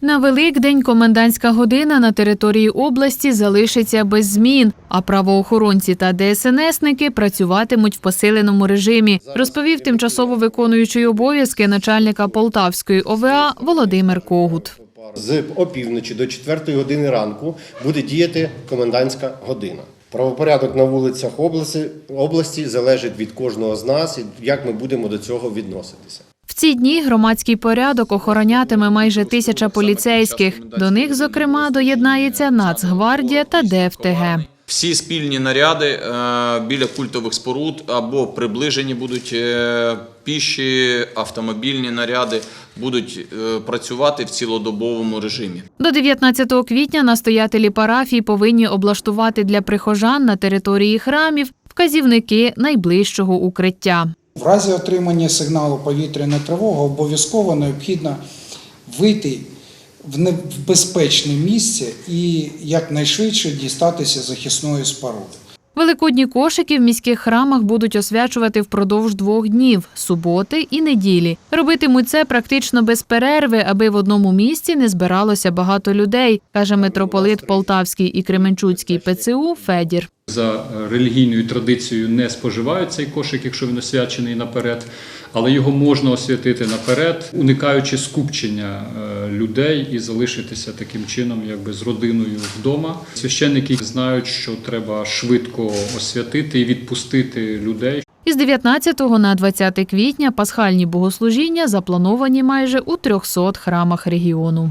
На Великдень комендантська година на території області залишиться без змін, а правоохоронці та ДСНСники працюватимуть в посиленому режимі, розповів тимчасово виконуючий обов'язки начальника Полтавської ОВА Володимир Когут. З опівночі до 4 години ранку буде діяти комендантська година. Правопорядок на вулицях області, залежить від кожного з нас, і як ми будемо до цього відноситися. Ці дні громадський порядок охоронятиме майже тисяча поліцейських. До них, зокрема, доєднається Нацгвардія та ДФТГ. Всі спільні наряди е, біля культових споруд або приближені будуть е, піші, автомобільні наряди будуть е, працювати в цілодобовому режимі. До 19 квітня настоятелі парафій повинні облаштувати для прихожан на території храмів вказівники найближчого укриття. В разі отримання сигналу повітряна тривога обов'язково необхідно вийти в не- в безпечне місце і якнайшвидше дістатися захисної споруди. Великодні кошики в міських храмах будуть освячувати впродовж двох днів суботи і неділі. Робитимуть це практично без перерви, аби в одному місці не збиралося багато людей, каже митрополит Полтавський і Кременчуцький ПЦУ Федір. За е, релігійною традицією не споживають цей кошик, якщо він освячений наперед, але його можна освятити наперед, уникаючи скупчення е, людей і залишитися таким чином, якби з родиною вдома. Священники знають, що треба швидко освятити і відпустити людей, Із 19 на 20 квітня пасхальні богослужіння заплановані майже у 300 храмах регіону.